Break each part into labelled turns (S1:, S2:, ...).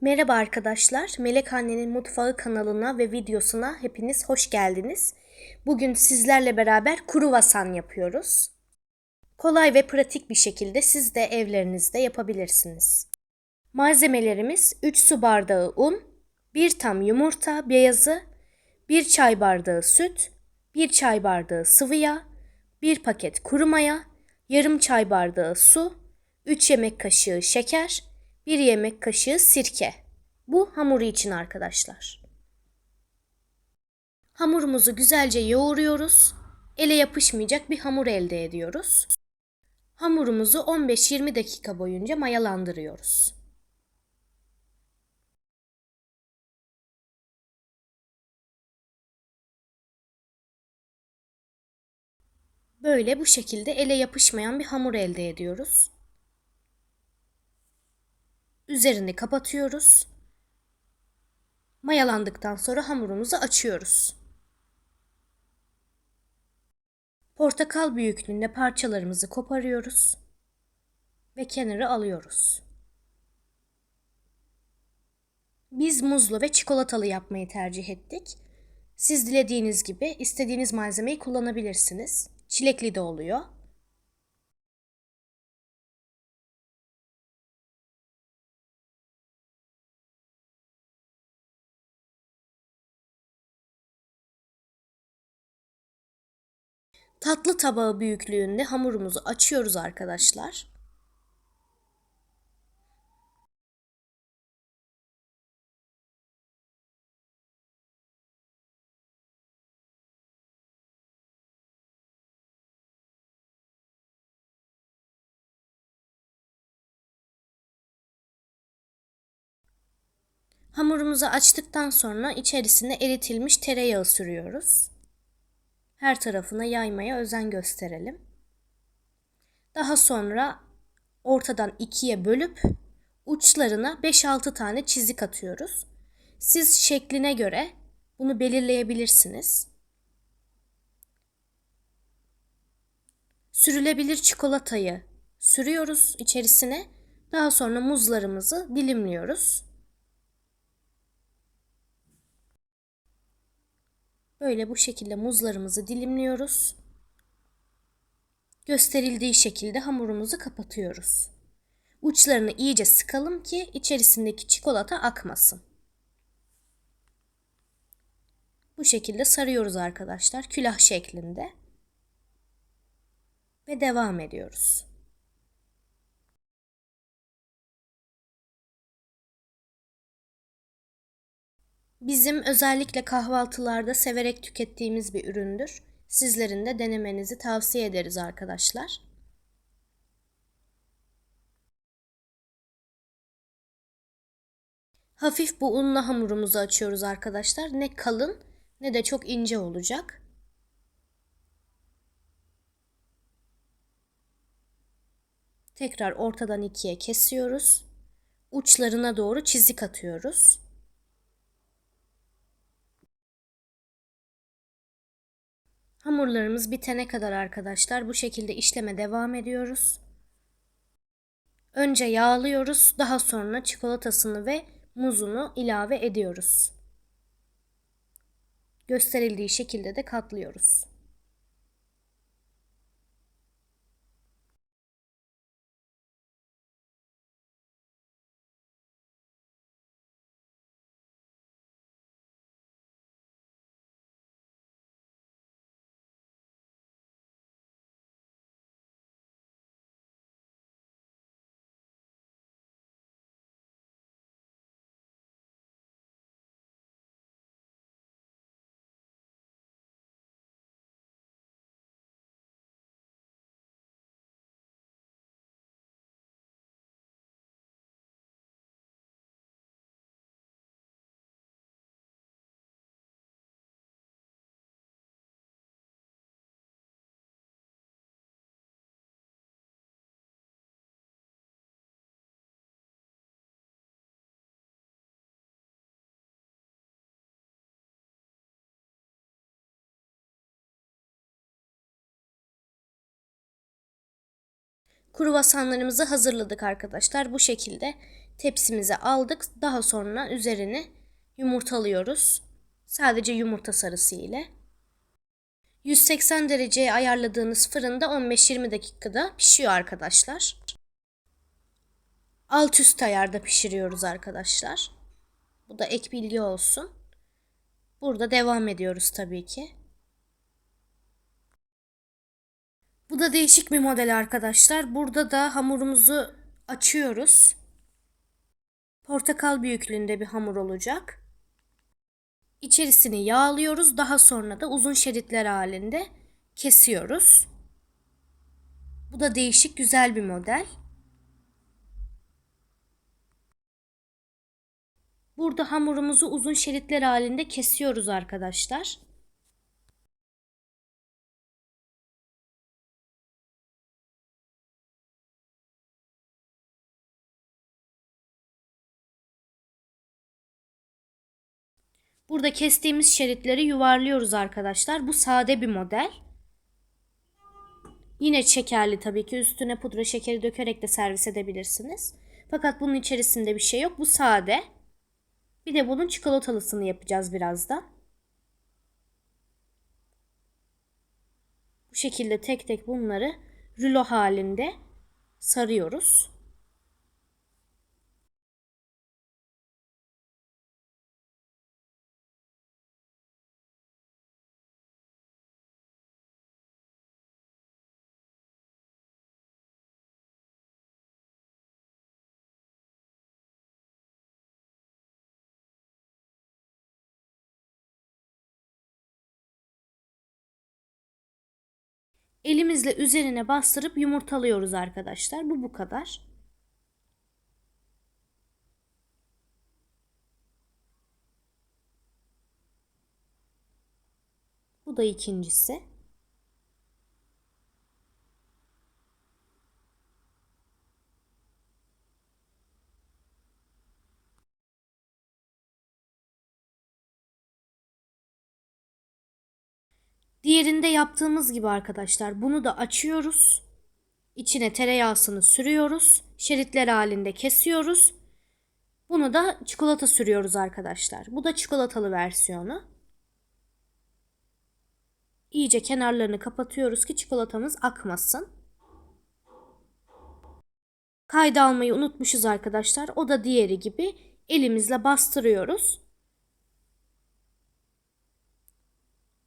S1: Merhaba arkadaşlar, Melek Anne'nin Mutfağı kanalına ve videosuna hepiniz hoş geldiniz. Bugün sizlerle beraber kruvasan yapıyoruz. Kolay ve pratik bir şekilde siz de evlerinizde yapabilirsiniz. Malzemelerimiz 3 su bardağı un, 1 tam yumurta beyazı, 1 çay bardağı süt, 1 çay bardağı sıvı yağ, 1 paket kuru maya, yarım çay bardağı su, 3 yemek kaşığı şeker, 1 yemek kaşığı sirke. Bu hamuru için arkadaşlar. Hamurumuzu güzelce yoğuruyoruz. Ele yapışmayacak bir hamur elde ediyoruz. Hamurumuzu 15-20 dakika boyunca mayalandırıyoruz. Böyle bu şekilde ele yapışmayan bir hamur elde ediyoruz. Üzerini kapatıyoruz. Mayalandıktan sonra hamurumuzu açıyoruz. Portakal büyüklüğünde parçalarımızı koparıyoruz ve kenara alıyoruz. Biz muzlu ve çikolatalı yapmayı tercih ettik. Siz dilediğiniz gibi istediğiniz malzemeyi kullanabilirsiniz. Çilekli de oluyor. Tatlı tabağı büyüklüğünde hamurumuzu açıyoruz arkadaşlar. Hamurumuzu açtıktan sonra içerisine eritilmiş tereyağı sürüyoruz. Her tarafına yaymaya özen gösterelim. Daha sonra ortadan ikiye bölüp uçlarına 5-6 tane çizik atıyoruz. Siz şekline göre bunu belirleyebilirsiniz. Sürülebilir çikolatayı sürüyoruz içerisine. Daha sonra muzlarımızı dilimliyoruz. Böyle bu şekilde muzlarımızı dilimliyoruz. Gösterildiği şekilde hamurumuzu kapatıyoruz. Uçlarını iyice sıkalım ki içerisindeki çikolata akmasın. Bu şekilde sarıyoruz arkadaşlar külah şeklinde. Ve devam ediyoruz. Bizim özellikle kahvaltılarda severek tükettiğimiz bir üründür. Sizlerin de denemenizi tavsiye ederiz arkadaşlar. Hafif bu unla hamurumuzu açıyoruz arkadaşlar. Ne kalın ne de çok ince olacak. Tekrar ortadan ikiye kesiyoruz. Uçlarına doğru çizik atıyoruz. Hamurlarımız bitene kadar arkadaşlar bu şekilde işleme devam ediyoruz. Önce yağlıyoruz, daha sonra çikolatasını ve muzunu ilave ediyoruz. Gösterildiği şekilde de katlıyoruz. Kruvasanlarımızı hazırladık arkadaşlar. Bu şekilde tepsimize aldık. Daha sonra üzerini yumurtalıyoruz. Sadece yumurta sarısı ile. 180 dereceye ayarladığınız fırında 15-20 dakikada pişiyor arkadaşlar. Alt üst ayarda pişiriyoruz arkadaşlar. Bu da ek bilgi olsun. Burada devam ediyoruz tabii ki. Bu da değişik bir model arkadaşlar. Burada da hamurumuzu açıyoruz. Portakal büyüklüğünde bir hamur olacak. İçerisini yağlıyoruz. Daha sonra da uzun şeritler halinde kesiyoruz. Bu da değişik güzel bir model. Burada hamurumuzu uzun şeritler halinde kesiyoruz arkadaşlar. Burada kestiğimiz şeritleri yuvarlıyoruz arkadaşlar. Bu sade bir model. Yine şekerli tabii ki. Üstüne pudra şekeri dökerek de servis edebilirsiniz. Fakat bunun içerisinde bir şey yok. Bu sade. Bir de bunun çikolatalısını yapacağız birazdan. Bu şekilde tek tek bunları rulo halinde sarıyoruz. Elimizle üzerine bastırıp yumurtalıyoruz arkadaşlar. Bu bu kadar. Bu da ikincisi. Diğerinde yaptığımız gibi arkadaşlar bunu da açıyoruz. İçine tereyağısını sürüyoruz. Şeritler halinde kesiyoruz. Bunu da çikolata sürüyoruz arkadaşlar. Bu da çikolatalı versiyonu. İyice kenarlarını kapatıyoruz ki çikolatamız akmasın. Kayda almayı unutmuşuz arkadaşlar. O da diğeri gibi elimizle bastırıyoruz.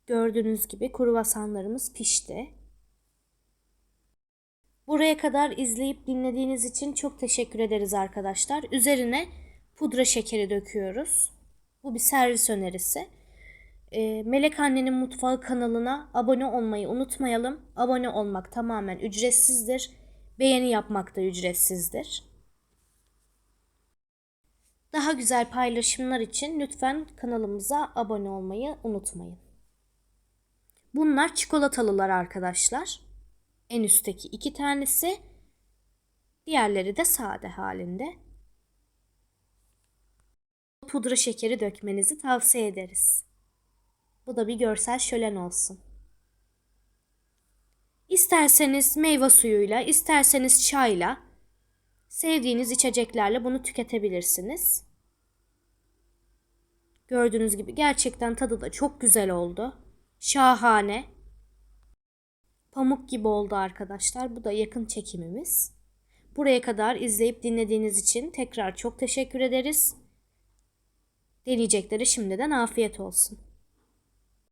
S1: Gördüğünüz gibi kruvasanlarımız pişti. Buraya kadar izleyip dinlediğiniz için çok teşekkür ederiz arkadaşlar. Üzerine pudra şekeri döküyoruz. Bu bir servis önerisi. E, Melek Annenin Mutfağı kanalına abone olmayı unutmayalım. Abone olmak tamamen ücretsizdir. Beğeni yapmak da ücretsizdir. Daha güzel paylaşımlar için lütfen kanalımıza abone olmayı unutmayın. Bunlar çikolatalılar arkadaşlar. En üstteki iki tanesi. Diğerleri de sade halinde. Pudra şekeri dökmenizi tavsiye ederiz. Bu da bir görsel şölen olsun. İsterseniz meyve suyuyla, isterseniz çayla, sevdiğiniz içeceklerle bunu tüketebilirsiniz. Gördüğünüz gibi gerçekten tadı da çok güzel oldu. Şahane. Pamuk gibi oldu arkadaşlar. Bu da yakın çekimimiz. Buraya kadar izleyip dinlediğiniz için tekrar çok teşekkür ederiz. Deneyecekleri şimdiden afiyet olsun.